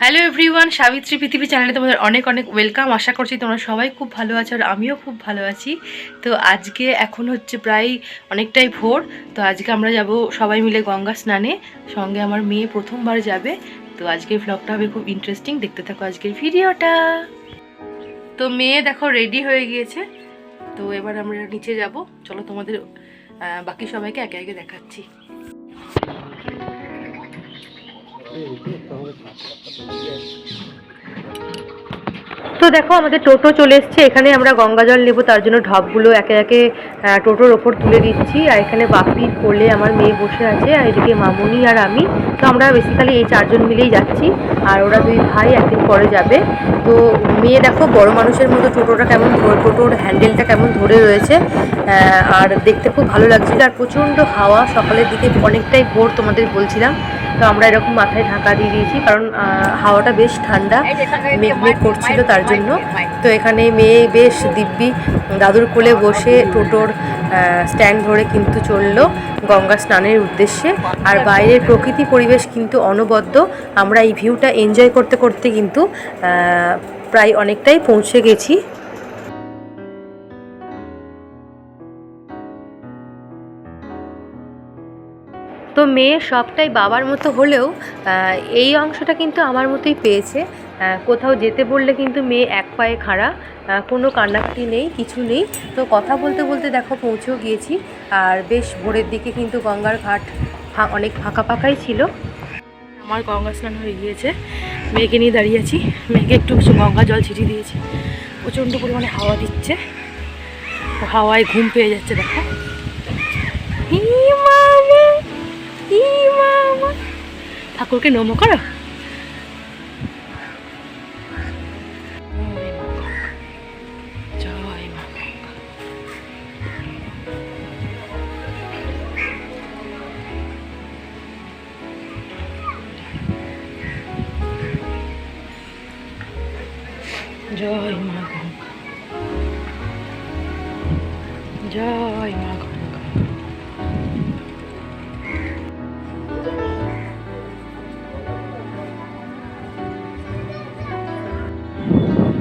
Hello everyone Savitri পৃথিবী চ্যানেলে তোমাদের অনেক অনেক ওয়েলকাম আশা করছি তোমরা সবাই খুব ভালো আছো আর আমিও খুব ভালো আছি। তো আজকে এখন হচ্ছে প্রায় অনেকটাই ভোর, তো আজকে আমরা যাব সবাই মিলে গঙ্গা স্নানে। সঙ্গে আমার মেয়ে প্রথমবার যাবে, তো আজকের ভ্লগটা হবে খুব ইন্টারেস্টিং দেখতে থাকো আজকের ভিডিওটা তো মেয়ে দেখো রেডি হয়ে গিয়েছে, তো এবার আমরা নিচে যাব। চলো তোমাদের বাকি সবাইকে একে একে দেখাচ্ছি। তো দেখো, আমাদের টোটো চলে এসছে। এখানে আমরা গঙ্গা জল নেব, তার জন্য ঢপগুলো একে একে টোটোর ওপর তুলে দিচ্ছি আর এখানে বাপির কোলে আমার মেয়ে বসে আছে, আর এদিকে মামুনি আর আমি। তো আমরা বেসিক্যালি এই চারজন মিলেই যাচ্ছি, আর ওরা দুই ভাই একদিন পরে যাবে। তো মেয়ে দেখো, বড় মানুষের মতো টোটোটা কেমন টোটোর হ্যান্ডেলটা কেমন ধরে রয়েছে। আর দেখতে খুব ভালো লাগছিল, আর প্রচণ্ড হাওয়া, সকালের দিকে অনেকটাই ভোর তোমাদের বলছিলাম। তো আমরা এরকম মাথায় ঢাকা দিয়ে দিয়েছি কারণ হাওয়াটা বেশ ঠান্ডা মেঘ মেঘ করছিল তার জন্য। তো এখানে মেয়ে বেশ দিব্যি দাদুর কোলে বসে টোটোর স্ট্যান্ড ধরে কিন্তু চলল গঙ্গা স্নানের উদ্দেশ্যে। আর বাইরের প্রকৃতি পরিবেশ কিন্তু অনবদ্য। আমরা এই ভিউটা এনজয় করতে করতে কিন্তু প্রায় অনেকটাই পৌঁছে গেছি। মেয়ে সবটাই বাবার মতো হলেও এই অংশটা কিন্তু আমার মতোই পেয়েছে। কোথাও যেতে বললে কিন্তু মেয়ে এক পায়ে খাড়া কোনো কান্নাকাটি নেই, কিছু নেই। তো কথা বলতে বলতে দেখো পৌঁছেও গিয়েছি, আর বেশ ভোরের দিকে কিন্তু গঙ্গার ঘাট অনেক ফাঁকা ফাঁকাই ছিল। আমার গঙ্গা স্নান হয়ে গিয়েছে। মেয়েকে নিয়ে দাঁড়িয়ে আছি। মেয়েকে একটু গঙ্গা জল ছিটিয়ে দিয়েছি। প্রচণ্ড পরিমাণে হাওয়া দিচ্ছে। হাওয়ায় ঘুম পেয়ে যাচ্ছে, দেখো। হি ঠাকুরকে নমো করো জয় মা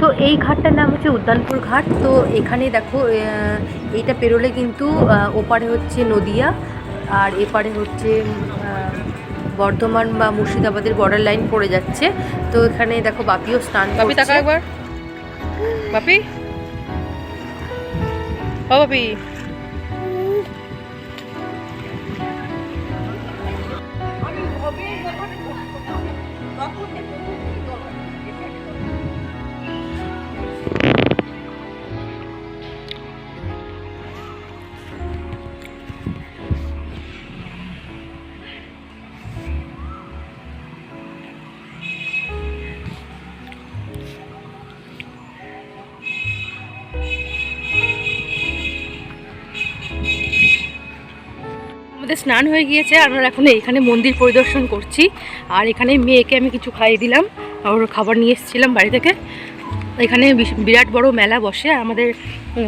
তো এই ঘাটটার নাম হচ্ছে উদ্যানপুর ঘাট। তো এখানে দেখো এইটা পেরোলে কিন্তু ওপারে হচ্ছে নদিয়া আর এপারে হচ্ছে বর্ধমান বা মুর্শিদাবাদের বর্ডার লাইন পড়ে যাচ্ছে। তো এখানে দেখো বাপিও স্নান বাপি তাকা একবার। বাপি? বাপি। আমাদের স্নান হয়ে গিয়েছে আমরা এখন এখানে মন্দির পরিদর্শন করছি। আর এখানে মেয়েকে আমি কিছু খাইয়ে দিলাম ওর খাবার নিয়ে এসেছিলাম বাড়ি থেকে। এখানে বিরাট বড় মেলা বসে আমাদের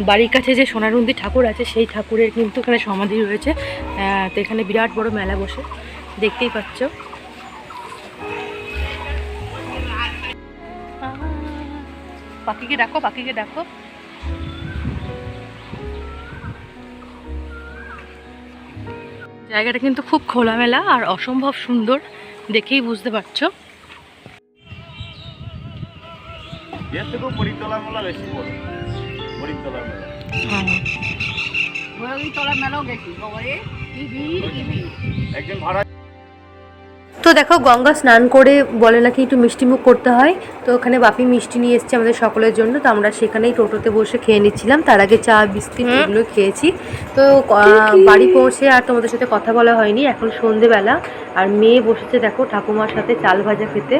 বাড়ির কাছে যে সোনারুন্দি ঠাকুর আছে, সেই ঠাকুরের কিন্তু এখানে সমাধি রয়েছে। তো এখানে বিরাট বড় মেলা বসে, দেখতেই পাচ্ছ। পাখিকে ডাকো পাখিকে ডাকো। জায়গাটা কিন্তু খুব খোলামেলা আর অসম্ভব সুন্দর দেখেই বুঝতে পারছ। এর থেকেও মেলা বেশি বড়। পরিতলা মেলা। একদিন ভাড়া তো দেখো গঙ্গা স্নান করে বলে নাকি একটু মিষ্টিমুখ করতে হয়। তো ওখানে বাপি মিষ্টি নিয়ে এসেছে আমাদের সকলের জন্য। তো আমরা সেখানেই টোটোতে বসে খেয়ে নিচ্ছিলাম। তার আগে চা বিস্কিট এগুলো খেয়েছি। তো বাড়ি পৌঁছে আর তোমাদের সাথে কথা বলা হয়নি। এখন সন্ধেবেলা। আর মেয়ে বসেছে দেখো ঠাকুমার সাথে চাল ভাজা খেতে।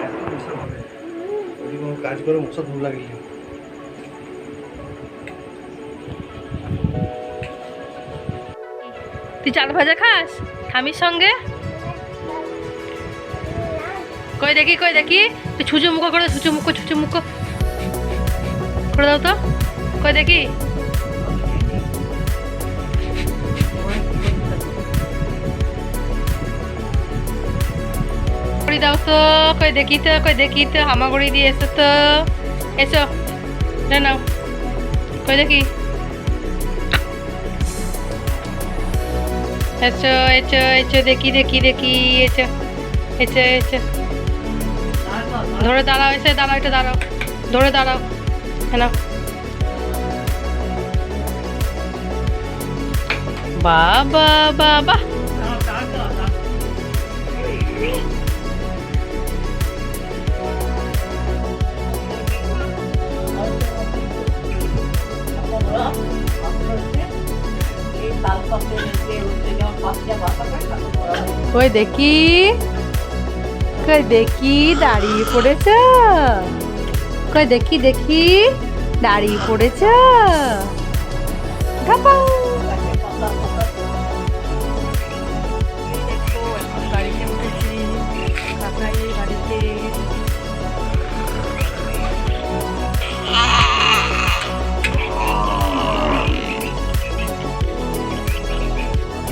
কাজ করে মুখ ধুল লাগিলে তুই চাল ভাজা খাস? স্বামীর সঙ্গে? কই দেখি কই দেখি? ছুচু মুখো করে, ছুচু মুখো ছুচু মুখো। করে দাও তো। কই দেখি? দাও তো, কই দেখি তো, কই দেখি তো, হামাগুড়ি দিয়ে এসো তো। এসো না নাও। কই দেখি? এসো এসো এসো, দেখি দেখি দেখি, এসো এসো এসো। ধরে দাঁড়াও এসে দাঁড়াও একটু দাঁড়াও। ধরে দাঁড়াও হ্যাঁ বাবা বাবা। কই দেখি। কই দেখি, দাঁড়িয়ে পড়েছ কই দেখি দেখি, দাঁড়িয়ে পড়েছ।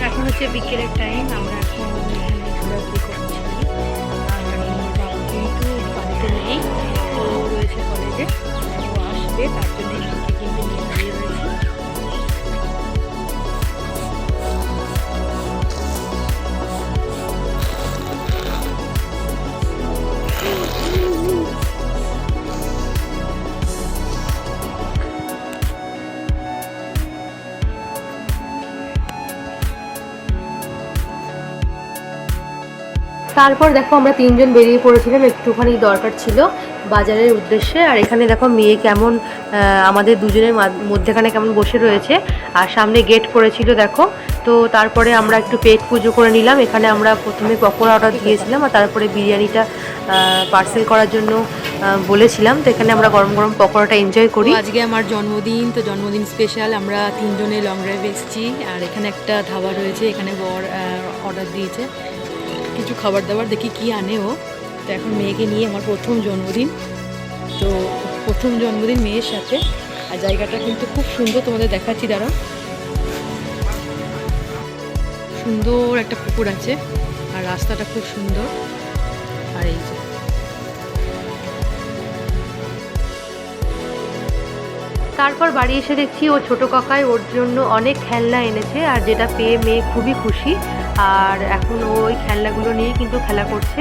এখন হচ্ছে বিকেলের টাইম আমরা এখন নেই রয়েছে কলেজে ও আসবে তার জন্য তারপর দেখো আমরা তিনজন বেরিয়ে পড়েছিলাম, একটুখানি দরকার ছিল বাজারের উদ্দেশ্যে। আর এখানে দেখো মেয়ে কেমন আমাদের দুজনের মধ্যেখানে কেমন বসে রয়েছে। আর সামনে গেট পড়েছিল দেখো। তো তারপরে আমরা একটু পেট পুজো করে নিলাম। এখানে আমরা প্রথমে পকোড়া অর্ডার দিয়েছিলাম আর তারপরে বিরিয়ানিটা পার্সেল করার জন্য বলেছিলাম। তো এখানে আমরা গরম গরম পকোড়াটা এনজয় করি। আজকে আমার জন্মদিন, তো জন্মদিন স্পেশাল আমরা তিনজনে লং ড্রাইভ এসেছি। আর এখানে একটা ধাবা রয়েছে, এখানে বর অর্ডার দিয়েছে। কিছু খাবার দাবার দেখি কি আনে ও। তো এখন মেয়েকে নিয়ে আমার প্রথম জন্মদিন। তো প্রথম জন্মদিন মেয়ের সাথে। আর জায়গাটা কিন্তু খুব সুন্দর তোমাদের দেখাচ্ছি, দাঁড়াও। সুন্দর একটা পুকুর আছে। আর রাস্তাটা খুব সুন্দর। তারপর বাড়ি এসে দেখছি ও ছোট কাকায় ওর জন্য অনেক খেলনা এনেছে আর যেটা পেয়ে মেয়ে খুবই খুশি। আর এখন ওই খেলনাগুলো নিয়ে কিন্তু খেলা করছে।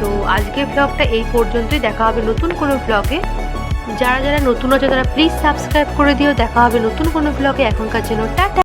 তো আজকের ব্লগটা এই পর্যন্তই। দেখা হবে নতুন কোনো ব্লগে যারা যারা নতুন আছে তারা প্লিজ সাবস্ক্রাইব করে দিও। দেখা হবে নতুন কোনো ব্লগে এখনকার জন্য টাটা।